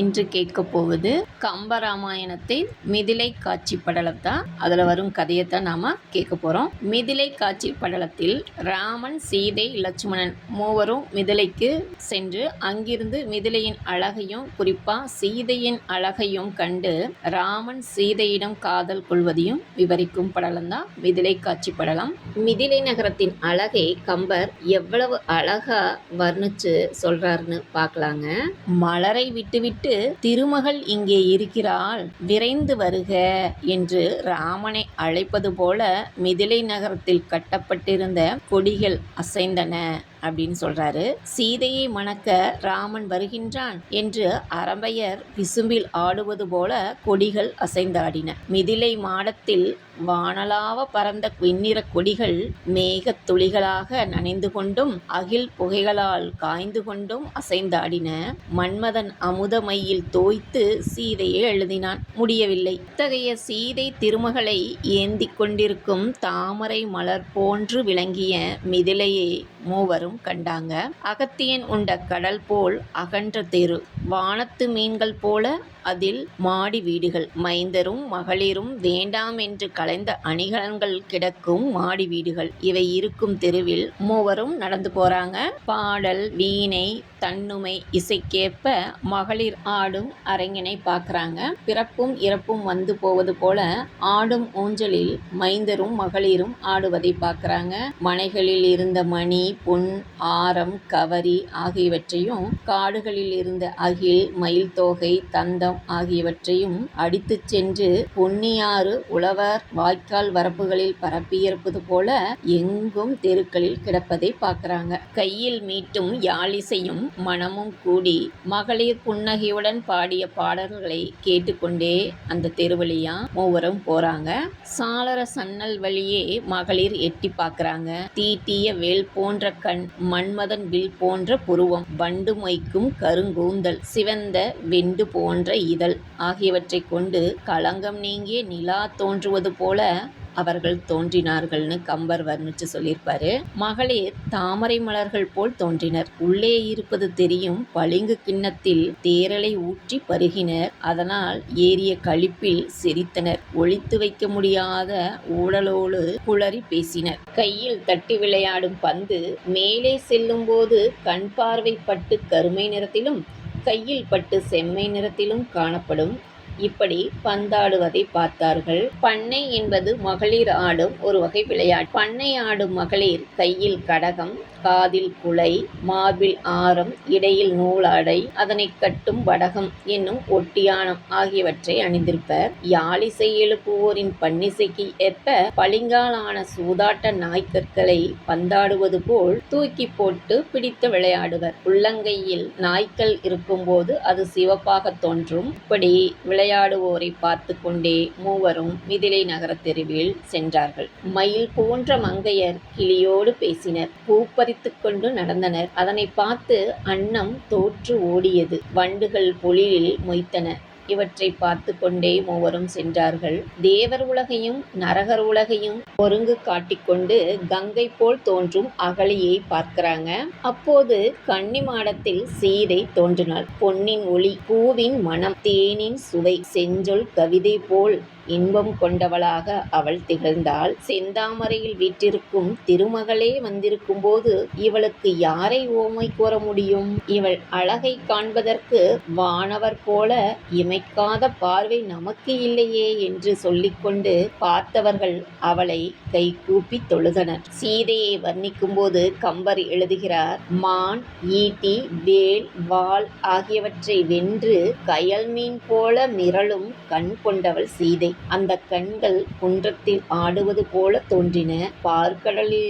இன்று கேட்க போவது கம்பராமாயணத்தின் மிதிலை காட்சி படலத்தான் அதில் வரும் கதையை தான் நாம் கேட்க போகிறோம் மிதிலை காட்சி படலத்தில் ராமன் சீதை லட்சுமணன் மூவரும் மிதிலைக்கு சென்று அங்கிருந்து மிதிலையின் அழகையும் குறிப்பாக சீதையின் அழகையும் கண்டு ராமன் சீதையிடம் காதல் கொள்வதையும் விவரிக்கும் படலம் தான் மிதிலை காட்சி படலம். மிதிலை நகரத்தின் அழகை கம்பர் எவ்வளவு அழகா வர்ணிச்சு சொல்றாருன்னு பார்க்கலாங்க. மலரை விட்டுவிட்டு திருமகள் இங்கே இருக்கிறாள் விரைந்து வருக என்று ராமனை அழைப்பது போல மிதிலை நகரத்தில் கட்டப்பட்டிருந்த கொடிகள் அசைந்தன. அப்படின்னு சொல்றாரு. சீதையை மணக்க ராமன் வருகின்றான் என்று அரம்பையர் விசும்பில் ஆடுவது போல கொடிகள் அசைந்தாடின. மிதிலை மாடத்தில் வானலாவ பறந்த வெண்ணிற கொடிகள் மேகத் துளிகளாக நனைந்து கொண்டும் அகில் புகைகளால் காய்ந்து கொண்டும் அசைந்தாடின. மன்மதன் அமுதமையில் தோய்த்து சீதையை எழுதினான். முடியவில்லை. இத்தகைய சீதை திருமகளை ஏந்தி கொண்டிருக்கும் தாமரை மலர் போன்று விளங்கிய மிதிலையை மூவரும் கண்டாங்க. அகத்தியன் உண்ட கடல் போல் அகன்ற தெரு வானத்து மீன்கள் போல அதில் மாடி வீடுகள். மைந்தரும் மகளிரும் வேண்டாம் என்று கலைந்த அணிகலன்கள் கிடக்கும் மாடி வீடுகள். இவை இருக்கும் தெருவில் மூவரும் நடந்து போறாங்க. பாடல் வீணை தன்னுமை இசைக்கேற்ப மகளிர் ஆடும் அரங்கினை பார்க்கறாங்க. பிறப்பும் இறப்பும் வந்து போவது போல ஆடும் ஊஞ்சலில் மைந்தரும் மகளிரும் ஆடுவதை பார்க்கறாங்க. மனைகளில் இருந்த மணி பொன் ஆரம் கவரி ஆகியவற்றையும் காடுகளில் இருந்த அகில் மயில் தோகை தந்தம் ஆகியவற்றையும் அடித்துச் சென்று பொன்னியாறு உழவர் வாய்க்கால் வரப்புகளில் பரப்பியிருப்பது போல எங்கும் தெருக்களில் கிடப்பதை பார்க்கறாங்க. கையில் மீட்டும் யாழிசையும் மனமும் கூடி மகளிர் புன்னகையுடன் பாடிய பாடல்களை கேட்டுக்கொண்டே அந்த தெருவழியா மூவரும் போறாங்க. சாளர சன்னல் வழியே மகளிர் எட்டி பார்க்கறாங்க. தீட்டிய வேல் போன்ற கண் மன்மதன் வில் போன்ற புருவம் வண்டு மொய்க்கும் கருங்கூந்தல் சிவந்த வெண்டு போன்ற இதழ் ஆகியவற்றைக் கொண்டு களங்கம் நீங்கிய நிலா தோன்றுவது போல அவர்கள் தோன்றினார்கள்னு கம்பர் வர்ணிச்சு சொல்லியிருப்பாரு. மகளிர் தாமரை மலர்கள் போல் தோன்றினர். உள்ளே இருப்பது தெரியும். பளிங்கு கிண்ணத்தில் தேரலை ஊற்றி பருகினர். அதனால் ஏறிய களிப்பில் சிரித்தனர் ஒழித்து வைக்க முடியாத ஊழலோடு குளறி பேசினர். கையில் தட்டி விளையாடும் பந்து மேலே செல்லும் போது கண் பார்வை பட்டு கருமை நிறத்திலும் கையில் பட்டு செம்மை நிறத்திலும் காணப்படும். இப்படி பந்தாடுவதை பார்த்தார்கள். பண்ணை என்பது மகளிர் ஆடும் ஒரு வகை விளையாட்டு. பண்ணை ஆடும் மகளிர் கையில் கடகம் காதில் குலை மார்பில் ஆரம் இடையில் நூலாடை அதனை கட்டும் வடகம் என்னும் ஒட்டியானம் ஆகியவற்றை அணிந்திருப்பர். யாழிசை எழுப்புவோரின் பன்னிசைக்கு ஏற்ப பளிங்காலான சூதாட்ட நாய்க்கற்களை பந்தாடுவது போல் தூக்கி போட்டு பிடித்து விளையாடுவர். உள்ளங்கையில் நாய்க்கள் இருக்கும்போது அது சிவப்பாக தோன்றும். இப்படி விளை விளையாடுவோரை பார்த்து கொண்டே மூவரும் மிதிலை நகர தெருவில் சென்றார்கள். மயில் போன்ற மங்கையர் கிளியோடு பேசினர். பூ பறித்து கொண்டு நடந்தனர். அதனை பார்த்து அன்னம் தோற்று ஓடியது. வண்டுகள் பொழிலில் மொய்த்தன. இவற்றை பார்த்து கொண்டே மூவரும் சென்றார்கள். தேவர் உலகையும் நரகர் உலகையும் ஒருங்கு காட்டிக்கொண்டு கங்கை போல் தோன்றும் அகலியை பார்க்கிறாங்க. அப்போது கன்னி மாடத்தில் சீதை தோன்றினாள். பொன்னின் ஒளி பூவின் மனம் தேனின் சுவை செஞ்சொல் கவிதை போல் இன்பம் கொண்டவளாக அவள் திகழ்ந்தாள். செந்தாமரையில் வீற்றிருக்கும் திருமகளே வந்திருக்கும் போது இவளுக்கு யாரை ஓமை கூற முடியும்? இவள் அழகை காண்பதற்கு வானவர் போல இமைக்காத பார்வை நமக்கு இல்லையே என்று சொல்லிக்கொண்டு பார்த்தவர்கள் அவளை கை கூப்பி தொழுதனர். சீதையை வர்ணிக்கும் போது கம்பர் எழுதுகிறார் மான் ஈட்டி வேல் வாள் ஆகியவற்றை வென்று கயல் மீன் போல மிரளும் கண் கொண்டவள் சீதை. அந்த கண்கள் குன்றத்தில் ஆடுவது போல தோன்றின. பார்க்கடலில்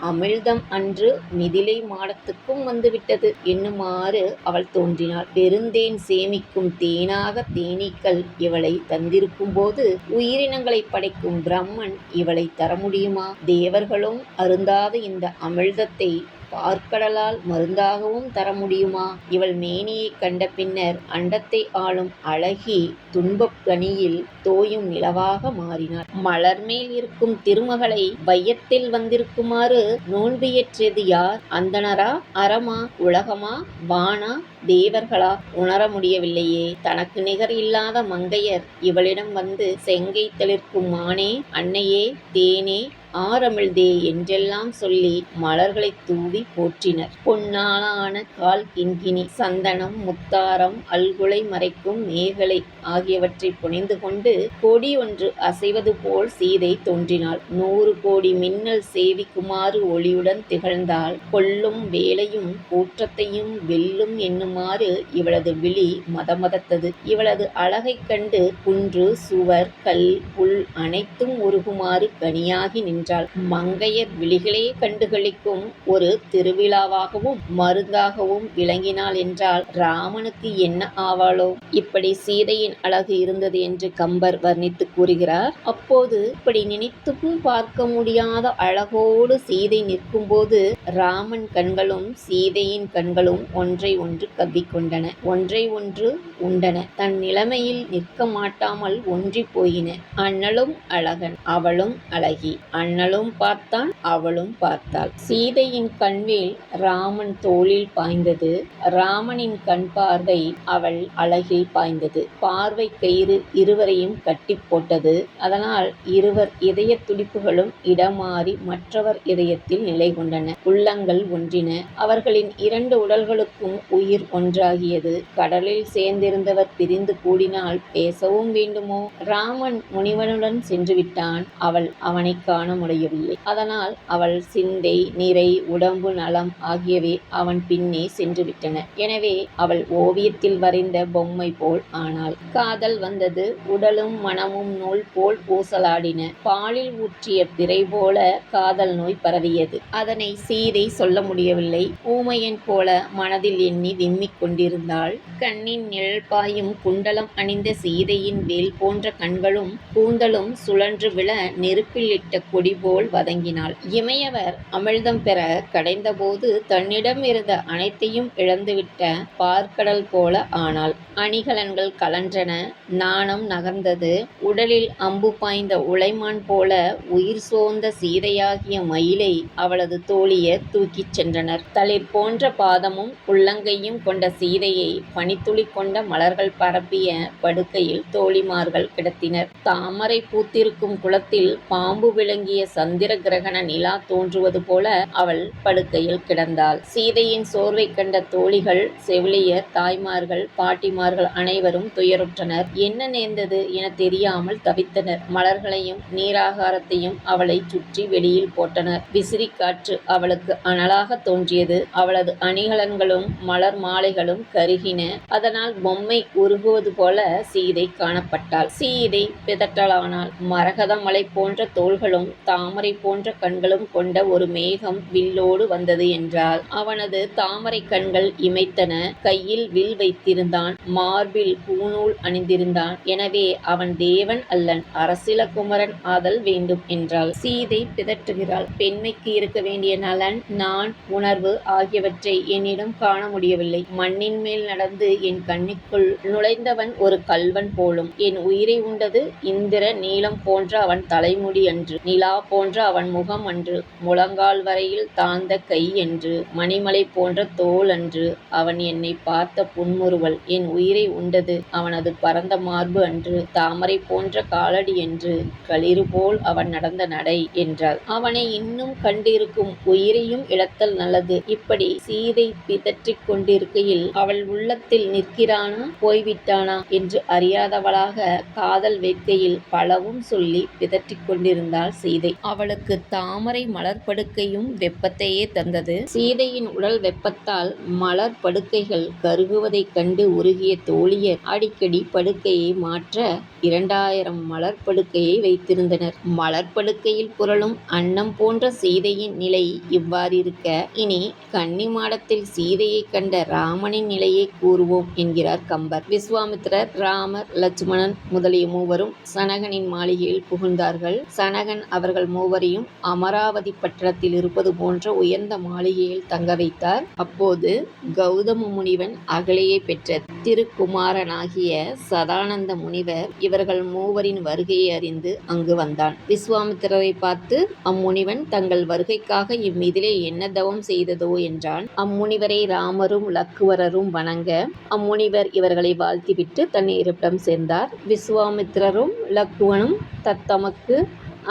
அமிழ்தம் அன்று மிதிலை மாடத்துக்கும் வந்துவிட்டது. என்னுமாறு அவள் தோன்றினாள். பெருந்தேன் சேமிக்கும் தேனாக தேனீக்கள் இவளை தந்திருக்கும் போது உயிரினங்களை படைக்கும் பிரம்மன் இவளை தர முடியுமா தேவர்களும் அருந்தாத இந்த அமிழ்தத்தை பார்க்கடலால் மருந்தாகவும் தர முடியுமா? இவள் மேனியைக் கண்ட பின்னர் அண்டத்தை ஆளும் அழகி துன்பப் பனியில் தோயும் நிலவாக மாறினாள். மலர்மேல் இருக்கும் திருமகளை வையத்தில் வந்திருக்குமாறு நோன்பியற்றியது யார்? அந்தணரா? அறமா? உலகமா? வானா? தேவர்களா? உணர முடியவில்லையே. தனக்கு நிகர் இல்லாத மங்கையர் இவளிடம் வந்து செங்கை தளிர்க்கும் மானே அன்னையே தேனே ஆரமிழ்தே என்றெல்லாம் சொல்லி மலர்களைத் தூவி போற்றினர். பொன்னாலான கால் கிண்கிணி சந்தனம் முத்தாரம் அல்குலை மறைக்கும் மேகலை ஆகியவற்றை புனைந்து கொண்டு கொடி ஒன்று அசைவது போல் சீதை தோன்றினாள். நூறு கோடி மின்னல் சேவிக்குமாறு ஒளியுடன் திகழ்ந்தால் கொல்லும் வேலையும் கூற்றத்தையும் வெல்லும் என்னுமாறு இவளது விழி மதமதத்தது. இவளது அழகைக் கண்டு குன்று சுவர் கல் புல் அனைத்தும் உருகுமாறு கனியாகி நின்றாள் மங்கையர் விழிகளே கண்டுகளிக்கும் ஒரு திருவிழாவாகவும் மருந்தாகவும் விளங்கினாள் என்றால் ராமனுக்கு என்ன ஆவாளோ? இப்படி சீதையின் அழகு இருந்தது என்று கம்பர் வர்ணித்து கூறுகிறார். அப்போது இப்படி நினைத்தும் பார்க்க முடியாத அழகோடு சீதை நிற்கும்போது ராமன் கண்களும் சீதையின் கண்களும் ஒன்றை ஒன்று கவ்விக்கொண்டன. ஒன்றை ஒன்று உண்டன. தன் நிலைமையில் நிற்க மாட்டாமல் ஒன்றி போயின. அண்ணலும் அழகன் அவளும் அழகி. அண்ணலும் பார்த்தான் அவளும் பார்த்தாள். சீதையின் கண்வேல் ராமன் தோளில் பாய்ந்தது. ராமனின் கண் பார்வை அவள் அழகில் பாய்ந்தது. பார்வை கயிறு இருவரையும் கட்டி போட்டது. அதனால் இருவர் இதய துடிப்புகளும் இடமாறி மற்றவர் இதயத்தில் நிலை கொண்டன. உள்ளங்கள் ஒன்றின. அவர்களின் இரண்டு உடல்களுக்கும் உயிர் ஒன்றாகியது. கடலில் சேர்ந்திருந்தவர் பிரிந்து கூடினால் பேசவும் வேண்டுமோ? ராமன் முனிவனுடன் சென்று விட்டான் அவள் அவனை காண முடியவில்லை அதனால் அவள் சிந்தை நிறை உடம்பு நலம் ஆகியவை அவன் பின்னே சென்றுவிட்டன. எனவே அவள் ஓவியத்தில் வரைந்த பொம்மை போல் ஆனாள். காதல் வந்தது உடலும் மனமும் நூல் போல் ஊசலாடின. பாலில் ஊற்றிய பிறை போல காதல் நோய் பரவியது. அதனை சீதை சொல்ல முடியவில்லை. ஊமையன் போல மனதில் எண்ணி விம்மிக் கொண்டிருந்தாள். கண்ணின் நிழல் பாயும் குண்டலம் அணிந்த சீதையின் வேல் போன்ற கண்களும் கூந்தலும் சுழன்று விழ நெருப்பில் இட்ட கொடி போல் வதங்கினாள். இமையவர் அமிழ்தம் பெற கடைந்தபோது தன்னிடம் இருந்த அனைத்தையும் இழந்துவிட்ட பார்க்கடல் போல ஆனாள். அணிகலன்கள் கலன்றன. நாணம் நகர்ந்தது. உடலில் அம்பு பாய்ந்த உலைமான் போல உயிர் சோர்ந்த சீதையாகிய மயிலை அவளது தோழியர் தூக்கிச் சென்றனர். தளிர் போன்ற பாதமும் உள்ளங்கையும் கொண்ட சீதையை பனித்துளி கொண்ட மலர்கள் பரப்பிய படுக்கையில் தோழிமார்கள் கிடத்தினர். தாமரை பூத்திருக்கும் குளத்தில் பாம்பு விளங்கிய சந்திர கிரகண நிலா தோன்றுவது போல அவள் படுக்கையில் கிடந்தாள். சீதையின் சோர்வை கண்ட தோழிகள் செவிலியர் தாய்மார்கள் பாட்டிமார்கள் அனைவரும் துயருற்றனர். என்ன நேர்ந்தது என தெரியாமல் தவித்தனர். மலர்களையும் நீராகாரத்தையும் அவளை சுற்றி வெளியில் போட்டனர். விசிறி காற்று அவளுக்கு அனலாக தோன்றியது. அவளது அணிகலன்களும் மலர் மாலைகளும் கருகின. அதனால் பொம்மை உருகுவது போல சீதை காணப்பட்டாள். சீதை பிதட்டலானால் மரகத மலை போன்ற தோள்களும் தாமரை போன்ற கண்களும் கொண்ட ஒரு மேகம் வில்லோடு வந்தது என்றால் அவனது தாமரை கண்கள் இமைத்தன. கையில் வில் வைத்திருந்தான். மார்பில் பூநூல் அணிந்திருந்தான். எனவே அவன் தேவன் அல்லன். அரசில குமரன் ஆதல் வேண்டும் என்றாள். சீதை பிதற்றுகிறாள். பெண்மைக்கு இருக்க வேண்டிய நலன் நான் உணர்வு ஆகியவற்றை என்னிடம் காண முடியவில்லை. மண்ணின் மேல் நடந்து என் கண்ணிக்குள் நுழைந்தவன் ஒரு கல்வன் போலும். என் உயிரை உண்டது இந்திர நீளம் போன்ற அவன் தலைமுடி அன்று. நிலா போன்ற அவன் முகம் அன்று முழங்கால் வரையில் தாழ்ந்த கை என்று மணிமலை போன்ற தோல் அன்று அவன் என்னை பார்த்த புன்முறுவல் என் உயிரை உண்டது அவனது பரந்த மார்பு அன்று தாமரை போன்ற காலடி என்று களிறு போல் அவன் நடந்த நடை என்றாள். அவனை இன்னும் கண்டிருக்கும் உயிரையும் இழத்தல் நல்லது. இப்படி சீதை பிதற்றிக் கொண்டிருக்கையில் அவள் உள்ளத்தில் நிற்கிறானா போய்விட்டானா என்று அறியாதவளாக காதல் வேட்கையில் பலவும் சொல்லி பிதற்றிக் கொண்டிருந்தாள் சீதை. அவளுக்கு தாமரை மலர் படுக்கையும் வெப்பத்தையே தந்தது. சீதையின் உடல் வெப்பத்தால் மலர் படுக்கைகள் கருகுவதைக் கண்டு உருகிய தோழியர் அடிக்கடி படுக்கையை மாற்ற இரண்டாயிரம் மலர் படுக்கையை வைத்திருந்தனர். மலர் படுக்கையில் புரளும் அன்னம் போன்ற சீதையின் நிலை இவ்வாறிருக்க இனி கன்னிமாடத்தில் சீதையை கண்ட ராமனின் நிலையை கூறுவோம் என்கிறார் கம்பர். விஸ்வாமித்திரர் ராமர் லட்சுமணன் முதலிய மூவரும் சனகனின் மாளிகையில் புகுந்தார்கள். சனகன் அவர்கள் அவர்கள் மூவரையும் அமராவதி பட்டணத்தில் இருப்பது போன்ற உயர்ந்த மாளிகையில் தங்க வைத்தார். அப்போது கௌதம முனிவன் அகலையை பெற்ற திருக்குமாரனாகிய சதானந்த முனிவர் இவர்கள் மூவரின் வருகையை அறிந்து அங்கு வந்தான். விஸ்வாமித்திரரை பார்த்து அம்முனிவன் தங்கள் வருகைக்காக இம்மிதிலே என்ன தவம் செய்ததோ? என்றான். அம்முனிவரை ராமரும் லக்குவரரும் வணங்க அம்முனிவர் இவர்களை வாழ்த்திவிட்டு தன் இருப்பிடம் சேர்ந்தார். விஸ்வாமித்திரரும் லக்குவனும் தத்தமக்கு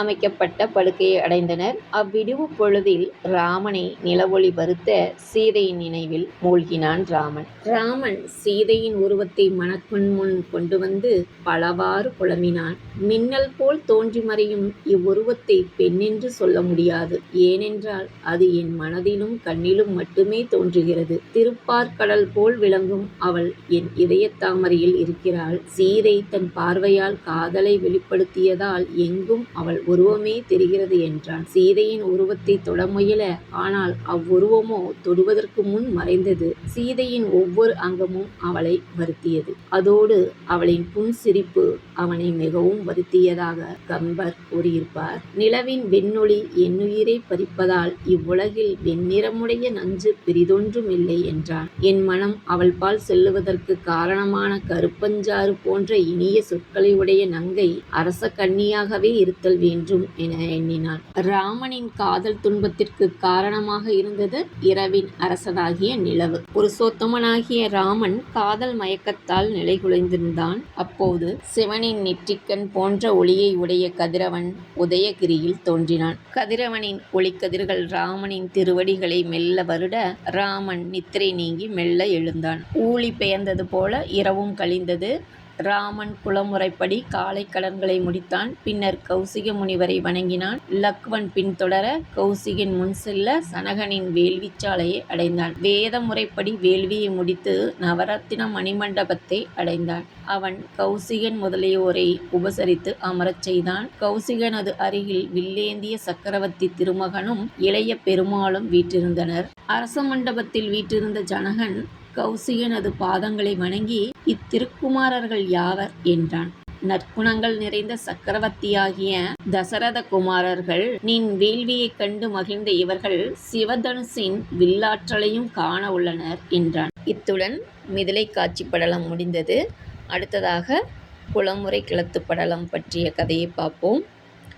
அமைக்கப்பட்ட படுக்கையை அடைந்தனர். அவ்விடுவு பொழுதில் ராமனை நிலவொளி வருத்த சீதையின் நினைவில் மூழ்கினான் ராமன். ராமன் சீதையின் உருவத்தை மணக்கண் முன் கொண்டு வந்து பலவாறு புலம்பினான். மின்னல் போல் தோன்றி மறையும் இவ்வுருவத்தை பெண்ணென்று சொல்ல முடியாது. ஏனென்றால் அது என் மனதிலும் கண்ணிலும் மட்டுமே தோன்றுகிறது. திருப்பார்கடல் போல் விளங்கும் அவள் என் இதயத்தாமரையில் இருக்கிறாள். சீதை தன் பார்வையால் காதலை வெளிப்படுத்தியதால் எங்கும் அவள் உருவமே தெரிகிறது என்றான். சீதையின் உருவத்தை தொட முயல ஆனால் அவ்வுருவமோ தொடுவதற்கு முன் மறைந்தது. சீதையின் ஒவ்வொரு அங்கமும் அவளை வருத்தியது. அதோடு அவளின் புன்சிரிப்பு அவனை மிகவும் வருத்தியதாக கம்பர் கூறியிருப்பார். நிலவின் வெண்ணொளி என்னுயிரை பறிப்பதால் இவ்வுலகில் வெண்ணிறமுடைய நஞ்சு பெரிதொன்றும் இல்லை என்றான். என் மனம் அவள் பால் செல்லுவதற்கு காரணமான கருப்பஞ்சாறு போன்ற இனிய சொற்களை உடைய நங்கை அரச கன்னியாகவே இருத்தல் வேண்டும். என எண்ணினான் ராமனின் காதல் துன்பத்திற்கு காரணமாக இருந்தது இரவின் அரசனாகிய நிலவு. ஒரு சொத்தமனாகிய ராமன் காதல் மயக்கத்தால் நிலைகுலைந்திருந்தான். அப்போது சிவனின் நெற்றிக்கண் போன்ற ஒளியை உடைய கதிரவன் உதயகிரியில் தோன்றினான். கதிரவனின் ஒளிக்கதிர்கள் ராமனின் திருவடிகளை மெல்ல வருட ராமன் நித்திரை நீங்கி மெல்ல எழுந்தான். ஊழி பெயர்ந்தது போல இரவும் கழிந்தது. ராமன் குலமுறைப்படி காலை கடன்களை முடித்தான். பின்னர் கௌசிக முனிவரை வணங்கினான். லக்வன் பின்தொடர கௌசிகன் முன் செல்ல சனகனின் வேள்விச்சாலையை அடைந்தான். வேத முறைப்படி வேள்வியை முடித்து நவரத்தின மணிமண்டபத்தை அடைந்தான். அவன் கௌசிகன் முதலியோரை உபசரித்து அமரச் செய்தான். கௌசிகனது அருகில் வில்லேந்திய சக்கரவர்த்தி திருமகனும் இளைய பெருமாளும் வீற்றிருந்தனர். அரச மண்டபத்தில் வீற்றிருந்த ஜனகன் கௌசிகனது பாதங்களை வணங்கி இத்திருக்குமாரர்கள் யாவர்? என்றான். நற்குணங்கள் நிறைந்த சக்கரவர்த்தியாகிய தசரத குமாரர்கள் நின் வேள்வியைக் கண்டு மகிழ்ந்த இவர்கள் சிவதனுசின் வில்லாற்றலையும் காண உள்ளனர் என்றான். இத்துடன் மிதிலை காட்சி படலம் முடிந்தது. அடுத்ததாக குளமுறை கிளத்து படலம் பற்றிய கதையை பார்ப்போம்.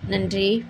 நன்றி.